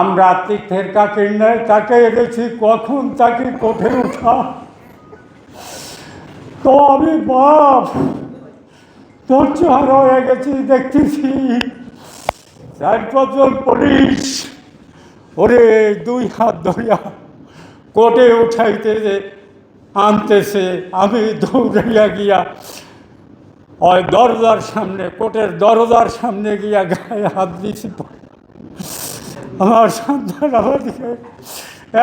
আমরা তীর্থের কাকে নেয় তাকে এনেছি, কখন তাকে কোঠে উঠা তো আমি বাপ, ধৈর্য হারা হয়ে গেছি, দেখতেছি চার পাঁচজন পুলিশ ওরে দুই হাত ধরিয়া কোটে উঠাইতে যে আনতেছে, আমি দৌড়াইয়া গিয়া ওই দরজার সামনে, কোটের দরজার সামনে গিয়া গায়ে হাত দিয়েছি আমার সন্তান আমার দিকে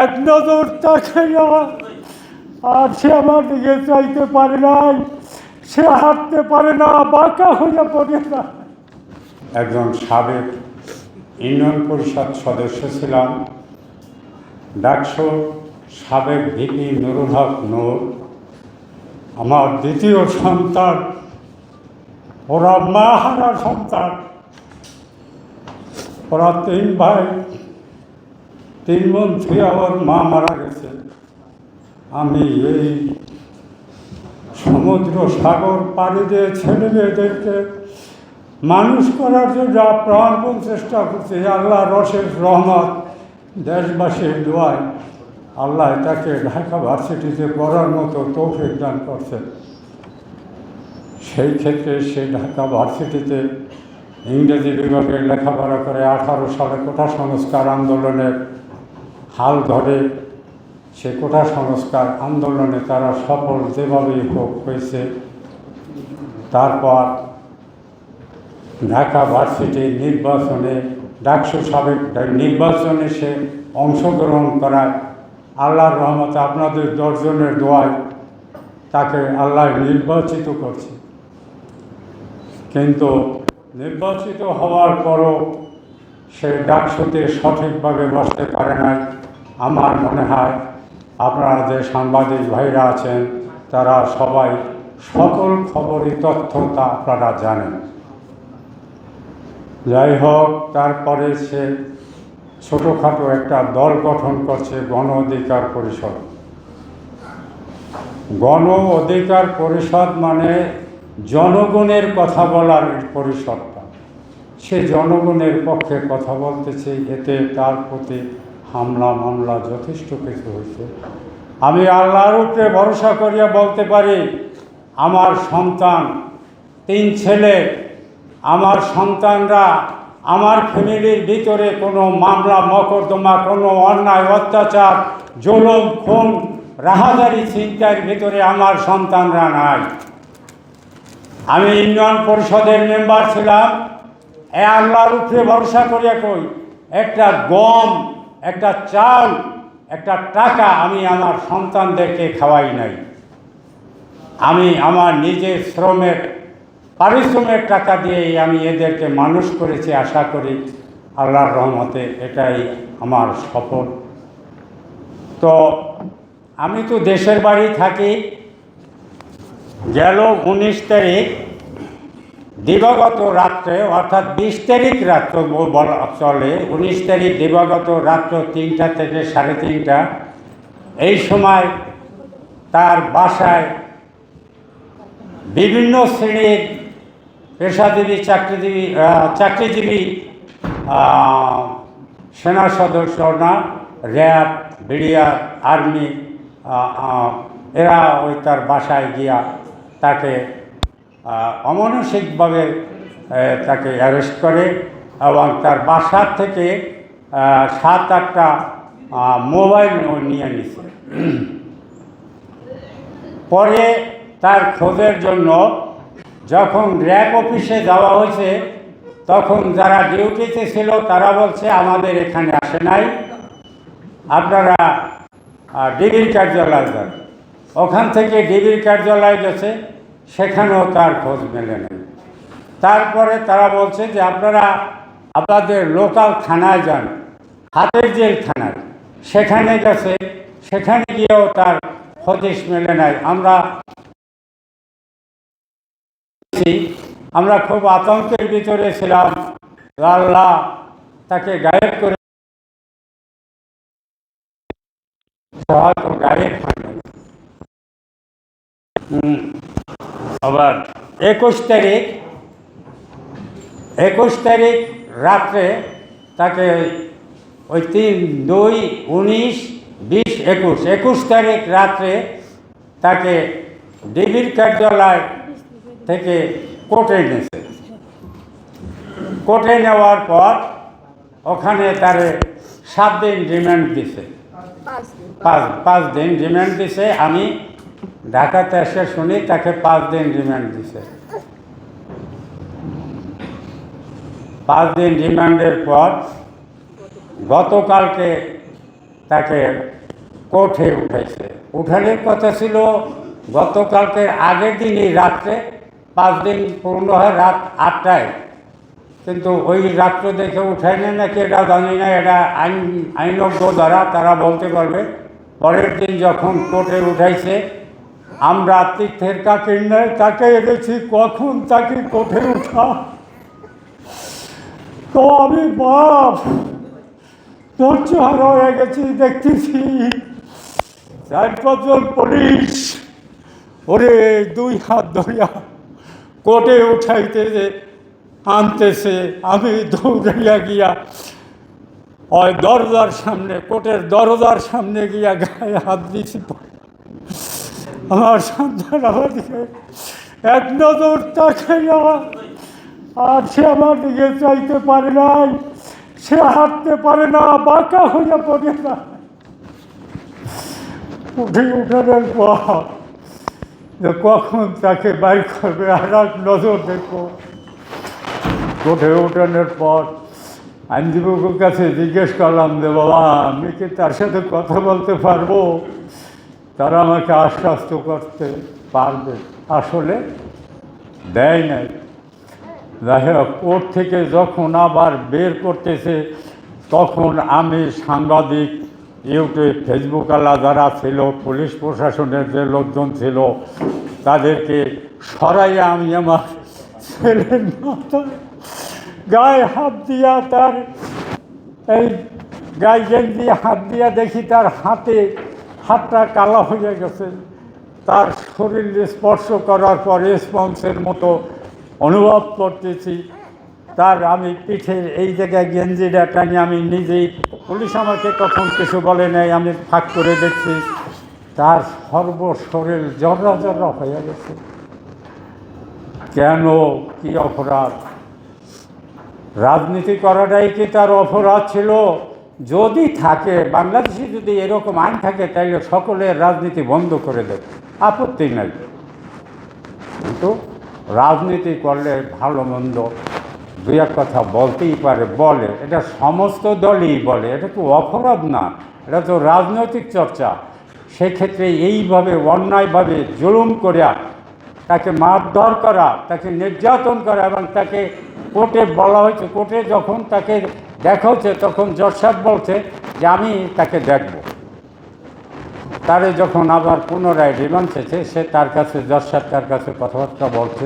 এক নজর তাকাইয়া আর সে আমার দিকে চাইতে পারে নাই, সে হাঁটতে পারে না, বাঁকা হইয়া পড়ে না। একজন সাবেক ইউনিয়ন পরিষদ সদস্য ছিলাম ডাকশো সাবেক ভিপি নুরুল হক নূর। আমার দ্বিতীয় সন্তান ওরা মা হারা সন্তান। ওরা তিন ভাই, তিন বোন থেকে আমার মা মারা গেছে। আমি এই সমুদ্র সাগর পাড়ি দিয়ে ছেলে মেয়েদেরকে মানুষ করার জন্য যা প্রাণপণ চেষ্টা করছে আল্লাহ রসের রহমত, দেশবাসীর দোয়ায় আল্লাহ তাকে ঢাকা ভার্সিটিতে পড়ার মতো তৌফিক দান করছে। সেই ক্ষেত্রে সে ঢাকা ভার্সিটিতে ইংরেজি বিভাগে লেখাপড়া করে আঠারো সালে কোঠা সংস্কার আন্দোলনের হাল ধরে সে কোঠা সংস্কার আন্দোলনে তারা সফল যেভাবেই হোক হয়েছে, তারপর ঢাকা ভার্সিটির নির্বাচনে ডাকসু সাবেক নির্বাচনে সে অংশগ্রহণ করায় আল্লাহর রহমতে আপনাদের দশজনের দোয়ায় তাকে আল্লাহ নির্বাচিত করছে। কিন্তু নির্বাচিত হওয়ার পরও সে ডাকসুতে সঠিকভাবে বসতে পারে নাই। আমার মনে হয় আপনারা যে সাংবাদিক ভাইরা আছেন, তারা সবাই সকল খবরই তথ্য তা আপনারা জানেন। যাই হোক, তারপরে সে ছোটোখাটো একটা দল গঠন করছে গণ অধিকার পরিষদ। গণ অধিকার পরিষদ মানে জনগণের কথা বলার পরিষদটা সে জনগণের পক্ষে কথা বলতেছে, এতে তার প্রতি হামলা, মামলা যথেষ্ট কিছু হয়েছে। আমি আল্লাহর উপরে ভরসা করিয়া বলতে পারি, আমার সন্তান, তিন ছেলে, আমার সন্তানরা, আমার ফ্যামিলির ভিতরে কোনো মামলা, মকদ্দমা, কোনো অন্যায়, অত্যাচার, জুলুম, খুন রাহাদারি চিন্তার ভিতরে আমার সন্তানরা নাই। আমি ইউনিয়ন পরিষদের মেম্বার ছিলাম। এ আল্লাহর উপরে ভরসা করিয়া কই, একটা গম, একটা চাল, একটা টাকা আমি আমার সন্তানদেরকে খাওয়াই নাই। আমি আমার নিজের শ্রমের, পারিশ্রমের টাকা দিয়েই আমি এদেরকে মানুষ করেছি আশা করি আল্লাহর রহমতে এটাই আমার সফল তো আমি তো দেশের বাড়ি থাকি, গেল উনিশ তারিখ দিবাগত রাত্রে, অর্থাৎ বিশ তারিখ রাত্র চলে উনিশ তারিখ দিবাগত রাত্র তিনটা থেকে সাড়ে তিনটা, এই সময় তার বাসায় বিভিন্ন শ্রেণির পেশাজীবী, চাকরিজীবী চাকরিজীবী সেনা সদস্য না, র্যাব, বিডিআর, আর্মি এরা ওই তার বাসায় গিয়া তাকে অমানসিকভাবে তাকে অ্যারেস্ট করে এবং তার বাসার থেকে সাত, আটটা মোবাইল নিয়ে নিছে। পরে তার খোঁজের জন্য যখন র্যাব অফিসে যাওয়া হয়েছে, তখন যারা ডিউটিতে ছিল, তারা বলছে, আমাদের এখানে আসে নাই। আপনারা ডিবির কার্যালয় যান। ওখান থেকে ডিবির কার্যালয় গেছে। সেখানেও তার খোঁজ মেলে নেই। তারপরে তারা বলছে যে আপনারা আপনাদের লোকাল থানায় যান, হাতের জেল থানায়। সেখানে গেছে, সেখানে গিয়েও তার হদিশ মেলে নাই। আমরা আমরা খুব আতঙ্কের ভিতরে ছিলাম। আল্লাহ তাকে গায়েব করে হয়তো গায়েব। আবার একুশ তারিখ একুশ তারিখ রাত্রে তাকে ওই তিন দুই উনিশ বিশ একুশ একুশ তারিখ রাত্রে তাকে ডিবির কার্যালয় থেকে কোর্টে এনেছে। কোর্টে নেওয়ার পর ওখানে তারে সাত দিন রিমান্ড দিছে। পাঁচ পাঁচ দিন রিমান্ড দিছে। আমি ঢাকাতে এসে শুনি, তাকে পাঁচ দিন রিমান্ড দিছে। পাঁচ দিন রিমান্ডের পর গতকালকে তাকে কোর্টে উঠেছে। উঠানোর কথা ছিল, গতকালকে আগের দিনই রাত্রে, পাঁচ দিন পূর্ণ হয় রাত আটটায়। কিন্তু ওই রাত্র দেখে উঠায় নাকি এটা জানি না এটা আইন আইনজ্ঞ দ্বারা তারা বলতে পারবে। পরের দিন যখন কোর্টে উঠাইছে আমরা তীর্থের কাকে নেয়, তাকে এনেছি, কখন তাকে কোর্টে উঠা। তো আমি বাপ, ধৈর্য হারা হয়ে গেছি, দেখতেছি চার পাঁচজন পুলিশ ওরে দুই হাত ধরিয়া কোর্টে উঠাইতে আনতেছে আমি দৌড়াইয়া গিয়া ওই দরজার সামনে কোর্টের দরজার সামনে গিয়া গায়ে হাত দিয়েছি। আমার সন্তান আমার দিকে এক নজর তাকাইয়া আর সে আমার দিকে চাইতে পারে নাই, সে হাঁটতে পারে না, বাঁকা হইয়া পড়ে না। উঠে উঠানোর পর যে কখন তাকে বাইর করবে, আর এক নজর দেখো উঠে উঠানোর পর আইনজীবীর কাছে জিজ্ঞেস করলাম যে, বাবা, আমি কি তার সাথে কথা বলতে পারব? তারা আমাকে আশ্বস্ত করতে পারবে। আসলে দেয় নাই। কোর্ট থেকে যখন আবার বের করতেছে, তখন আমি সাংবাদিক, ইউটিউব, ফেসবুক আলা যারা ছিল, পুলিশ প্রশাসনের যে লোকজন ছিল, তাদেরকে সরাইয়া আমি আমার ছেলের মাথায় গায়ে হাত দিয়া তার এই গায়ে গেঞ্জি হাত দিয়া দেখি তার হাতে হাতটা কালা হয়ে গেছে। তার শরীর স্পর্শ করার পর রেসপন্সের মতো অনুভব করতেছি। তার আমি পিঠের এই জায়গায় গেঞ্জিটা টানি আমি নিজেই পুলিশ আমাকে কখন কিছু বলে নাই, আমি ফাঁক করে দেখছি। তার সর্বশরীর জর্রা জর্রা হয়ে গেছে। কেন? কি অপরাধ? রাজনীতি করাটাই কি তার অপরাধ ছিল? যদি থাকে, বাংলাদেশে যদি এরকম আইন থাকে তাহলে সকলের রাজনীতি বন্ধ করে দেবে। আপত্তি নাই। কিন্তু রাজনীতি করলে ভালো মন্দ দুই এক কথা বলতেই পারে, বলে। এটা সমস্ত দলই বলে, এটা তো অপরাধ না, এটা তো রাজনৈতিক চর্চা। সেক্ষেত্রে এইভাবে, অন্যায়ভাবে জুলুম করিয়া তাকে মারধর করা, তাকে নির্যাতন করা এবং তাকে কোর্টে বলা হয়েছে, কোর্টে যখন তাকে দেখা হচ্ছে তখন জর্সাদ বলছে যে আমি তাকে দেখব। তারে যখন আবার পুনরায় রিমান্ড চেয়েছে, সে তার কাছে জর্সাদ তার কাছে কথাবার্তা বলছে,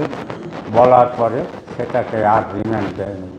বলার পরে সেটাকে আর রিমান্ড দেয়নি।